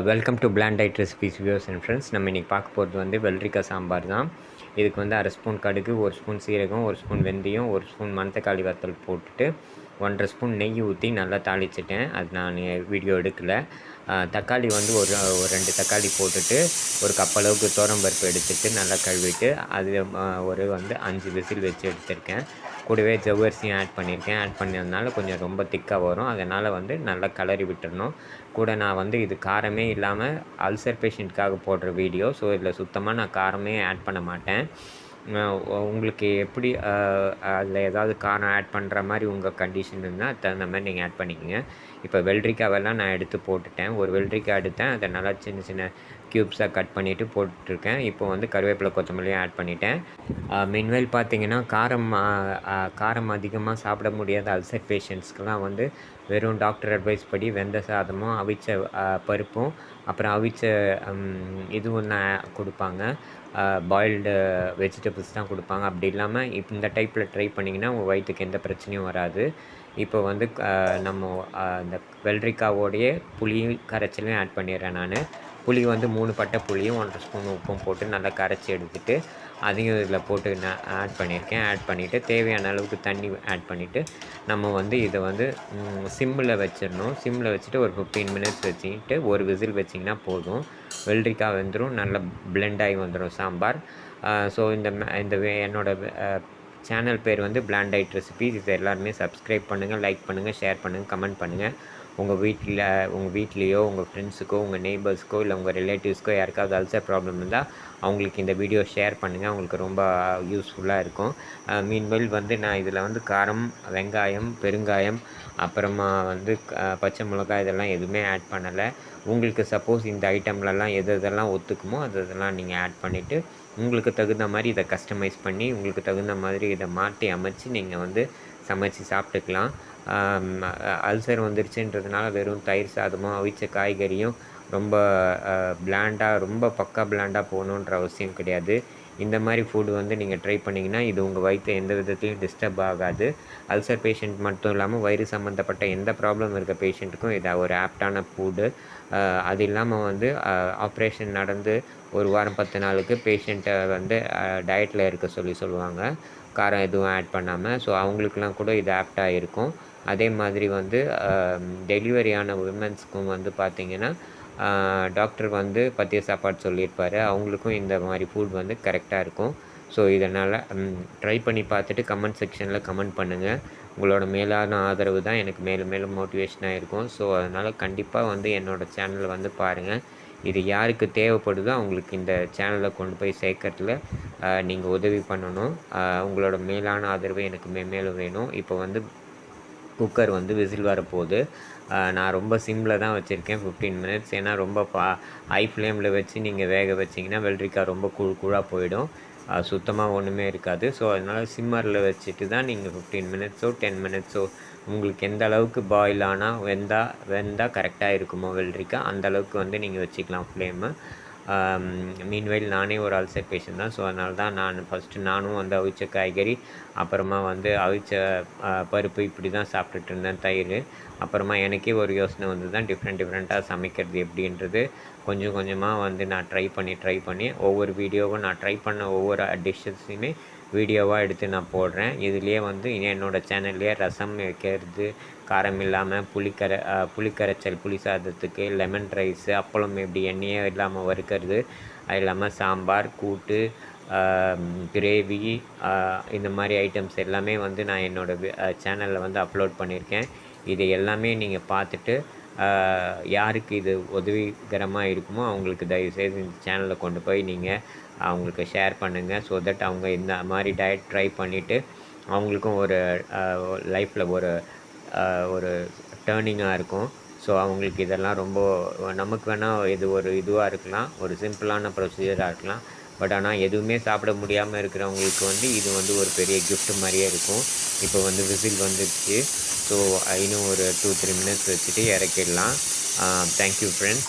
Welcome to plant aid recipes views and friends நம்ம இன்றைக்கி பார்க்க போகிறது வந்து வெள்ளரிக்காய் சாம்பார் தான். இதுக்கு வந்து அரை ஸ்பூன் கடுகு ஒரு ஸ்பூன் சீரகம் ஒரு ஸ்பூன் வெந்தயம் ஒரு ஸ்பூன் மணத்தக்காளி வத்தல் போட்டுட்டு ஒன்றரை ஸ்பூன் நெய் ஊற்றி நல்லா தாளிச்சிட்டேன். அது நான் வீடியோ எடுக்கலை. தக்காளி வந்து ஒரு ஒரு ரெண்டு தக்காளி போட்டுட்டு ஒரு கப்பளவுக்கு பருப்பு எடுத்துட்டு நல்லா கழுவிட்டு அது ஒரு வந்து அஞ்சு விசில் வச்சு எடுத்திருக்கேன். கூடவே ஜவ்வரிசியும் ஆட் பண்ணியிருக்கேன் ஆட் பண்ணதுனால கொஞ்சம் ரொம்ப திக்காக வரும். அதனால் வந்து நல்லா கலரி விட்டுறணும். கூட நான் வந்து இது காரமே இல்லாமல் அல்சர் பேஷண்ட்காக போடுற வீடியோ ஸோ இதில் சுத்தமாக நான் காரமே ஆட் பண்ண மாட்டேன். உங்களுக்கு எப்படி அதில் ஏதாவது காரம் ஆட் பண்ணுற மாதிரி உங்கள் கண்டிஷன் இருந்தால் தகுந்த மாதிரி நீங்கள் ஆட் பண்ணிக்கோங்க. இப்போ வெள்ளரிக்காவெல்லாம் நான் எடுத்து போட்டுட்டேன். ஒரு வெள்ளரிக்காய் எடுத்தேன். அதை நல்லா சின்ன சின்ன க்யூப்ஸாக கட் பண்ணிவிட்டு போட்டுருக்கேன். இப்போ வந்து கருவேப்பிலை கொத்தமல்லியும் ஆட் பண்ணிட்டேன். மின்வெல் பார்த்தீங்கன்னா காரம் காரம் அதிகமாக சாப்பிட முடியாத அல்சர் பேஷண்ட்ஸ்க்கெலாம் வந்து வெறும் டாக்டர் அட்வைஸ் படி வெந்த சாதமும் அவிச்ச பருப்பும் அப்புறம் அவிச்ச இதுவும் கொடுப்பாங்க. பாயில்டு வெஜிடபிள்ஸ் தான் கொடுப்பாங்க. அப்படி இல்லாமல் இப்போ இந்த டைப்பில் ட்ரை பண்ணிங்கன்னா உங்கள் வயிற்றுக்கு எந்த பிரச்சனையும் வராது. இப்போ வந்து நம்ம அந்த வெள்ளரிக்காவோடைய புளியும் கரைச்சலையும் ஆட் பண்ணிடுறேன் நான். புளி வந்து மூணு பட்டை புளியும் ஒன்றரை ஸ்பூன் உப்பும் போட்டு நல்லா கரைச்சி எடுத்துகிட்டு அதையும் இதில் போட்டு நான் ஆட் பண்ணியிருக்கேன். ஆட் பண்ணிவிட்டு தேவையான அளவுக்கு தண்ணி ஆட் பண்ணிவிட்டு நம்ம வந்து இதை வந்து சிம்மில் வச்சிடணும். சிம்மில் வச்சுட்டு ஒரு ஃபிஃப்டீன் மினிட்ஸ் வச்சுக்கிட்டு ஒரு விசில் வச்சிங்கன்னா போதும். வெள்ளரிக்காய் வந்துடும் நல்லா பிளெண்ட் ஆகி வந்துடும் சாம்பார். ஸோ இந்த இந்த என்னோடய சேனல் பேர் வந்து பிளாண்ட் ரெசிபிஸ் இது எல்லாருமே சப்ஸ்கிரைப் பண்ணுங்கள் லைக் பண்ணுங்கள் ஷேர் பண்ணுங்கள் கமெண்ட் பண்ணுங்கள் உங்கள் வீட்டில் உங்கள் வீட்லேயோ உங்கள் ஃப்ரெண்ட்ஸுக்கோ உங்கள் நெய்பர்ஸ்க்கோ இல்லை உங்கள் ரிலேட்டிவ்ஸ்க்கோ யாருக்காவது அல்சர் ப்ராப்ளம் இருந்தால் அவங்களுக்கு இந்த வீடியோ ஷேர் பண்ணுங்கள் அவங்களுக்கு ரொம்ப யூஸ்ஃபுல்லாக இருக்கும். மீன்வெல் வந்து நான் இதில் வந்து காரம் வெங்காயம் பெருங்காயம் அப்புறமா வந்து பச்சை மிளகாய் இதெல்லாம் எதுவுமே ஆட் பண்ணலை. உங்களுக்கு சப்போஸ் இந்த ஐட்டம்லலாம் எது எதெல்லாம் ஒத்துக்குமோ அது இதெல்லாம் நீங்கள் ஆட் பண்ணிவிட்டு உங்களுக்கு தகுந்த மாதிரி இதை கஸ்டமைஸ் பண்ணி உங்களுக்கு தகுந்த மாதிரி இதை மாற்றி அமைச்சு நீங்கள் வந்து சமைச்சு சாப்பிட்டுக்கலாம். அல்சர் வந்துருச்சுன்றதுனால வெறும் தயிர் சாதமும் அவிச்ச காய்கறியும் ரொம்ப பிளாண்டாக ரொம்ப பக்கா பிளாண்டாக போகணுன்ற அவசியம் கிடையாது. இந்த மாதிரி ஃபுட் வந்து நீங்கள் ட்ரை பண்ணிங்கன்னா இது உங்கள் வயிற்று எந்த விதத்துலையும் டிஸ்டர்ப் ஆகாது. அல்சர் பேஷண்ட் மட்டும் இல்லாமல் வயிறு சம்மந்தப்பட்ட எந்த ப்ராப்ளம் இருக்க பேஷண்ட்டுக்கும் இது ஒரு ஆப்டான ஃபுட்டு அது இல்லாமல் வந்து ஆப்ரேஷன் நடந்து ஒரு வாரம் பத்து நாளுக்கு பேஷண்ட்டை வந்து டயட்டில் இருக்க சொல்லி சொல்லுவாங்க. காரம் எதுவும் ஆட் பண்ணாமல் ஸோ அவங்களுக்குலாம் கூட இது ஆப்டாக இருக்கும். அதே மாதிரி வந்து டெலிவரியான உமன்ஸ்க்கும் வந்து பார்த்திங்கன்னா டாக்டர் வந்து பத்திய சாப்பாடு சொல்லியிருப்பார். அவங்களுக்கும் இந்த மாதிரி ஃபுட் வந்து கரெக்டாக இருக்கும். ஸோ இதனால் ட்ரை பண்ணி பார்த்துட்டு கமெண்ட் செக்ஷனில் கமெண்ட் பண்ணுங்கள் உங்களோட மேலான ஆதரவு தான் எனக்கு மேலும் மேலும் மோட்டிவேஷனாக இருக்கும். ஸோ அதனால் கண்டிப்பாக வந்து என்னோடய சேனலை வந்து பாருங்கள் இது யாருக்கு தேவைப்படுதோ அவங்களுக்கு இந்த சேனலை கொண்டு போய் சேர்க்கறதுல நீங்கள் உதவி பண்ணணும். உங்களோட மேலான ஆதரவு எனக்கு மேலும் வேணும். இப்போ வந்து குக்கர் வந்து விசில் வரப்போகுது. நான் ரொம்ப சிம்மில் தான் வச்சுருக்கேன் ஃபிஃப்டீன் மினிட்ஸ் ஏன்னா ரொம்ப பா ஹை ஃப்ளேமில் வச்சு நீங்கள் வேக வச்சிங்கன்னா வெள்ளரிக்காய் ரொம்ப கூழ் கூழாக போயிடும். சுத்தமாக ஒன்றுமே இருக்காது. ஸோ அதனால் சிம்மரில் வச்சுட்டு தான் நீங்கள் ஃபிஃப்டீன் மினிட்ஸோ டென் மினிட்ஸோ உங்களுக்கு எந்த அளவுக்கு பாயில் ஆனால் வெந்தால் வெந்தால் கரெக்டாக இருக்குமோ வெள்ளரிக்காய் அந்த அளவுக்கு வந்து நீங்கள் வச்சுக்கலாம் ஃப்ளேமு மீன்வெயில் நானே ஒரு அல்சர் பேஷண்ட் தான். ஸோ அதனால தான் நான் ஃபஸ்ட்டு நானும் வந்து அவிச்ச காய்கறி அப்புறமா வந்து அவிச்ச பருப்பு இப்படி தான் சாப்பிட்டுட்டு இருந்தேன் தயிர். அப்புறமா எனக்கே ஒரு யோசனை வந்து தான் டிஃப்ரெண்ட் டிஃப்ரெண்ட்டாக சமைக்கிறது எப்படின்றது. கொஞ்சம் கொஞ்சமாக வந்து நான் ட்ரை பண்ணி ட்ரை பண்ணி ஒவ்வொரு வீடியோவும் நான் ட்ரை பண்ண ஒவ்வொரு டிஷ்ஷஸையுமே வீடியோவாக எடுத்து நான் போடுறேன். இதுலேயே வந்து என்னோடய சேனல்லையே ரசம் வைக்கிறது காரம் இல்லாமல் புளிக்கரை புளிக்கரைச்சல் புளி சாதத்துக்கு லெமன் ரைஸு அப்பளம் எப்படி எண்ணெயே இல்லாமல் வறுக்கிறது. அது இல்லாமல் சாம்பார் கூட்டு கிரேவி இந்த மாதிரி ஐட்டம்ஸ் எல்லாமே வந்து நான் என்னோடய சேனலில் வந்து அப்லோட் பண்ணியிருக்கேன். இது எல்லாமே நீங்கள் பார்த்துட்டு யாருக்கு இது உதவிகரமாக இருக்குமோ அவங்களுக்கு தயவுசெய்து இந்த சேனலில் கொண்டு போய் நீங்கள் அவங்களுக்கு ஷேர் பண்ணுங்கள் ஸோ தட் அவங்க இந்த மாதிரி டயட் ட்ரை பண்ணிவிட்டு அவங்களுக்கும் ஒரு லைஃப்பில் ஒரு ஒரு டேர்னிங்காக இருக்கும். ஸோ அவங்களுக்கு இதெல்லாம் ரொம்ப நமக்கு வேணால் இது ஒரு இதுவாக இருக்கலாம் ஒரு சிம்பிளான ப்ரொசீஜராக இருக்கலாம். பட் ஆனால் எதுவுமே சாப்பிட முடியாமல் இருக்கிறவங்களுக்கு வந்து இது வந்து ஒரு பெரிய கிஃப்ட் மாதிரியே இருக்கும். இப்போ வந்து விசில் வந்துடுச்சு. ஸோ இன்னும் ஒரு டூ த்ரீ மினிட்ஸ் வச்சுட்டு இறக்கிடலாம். Thank you friends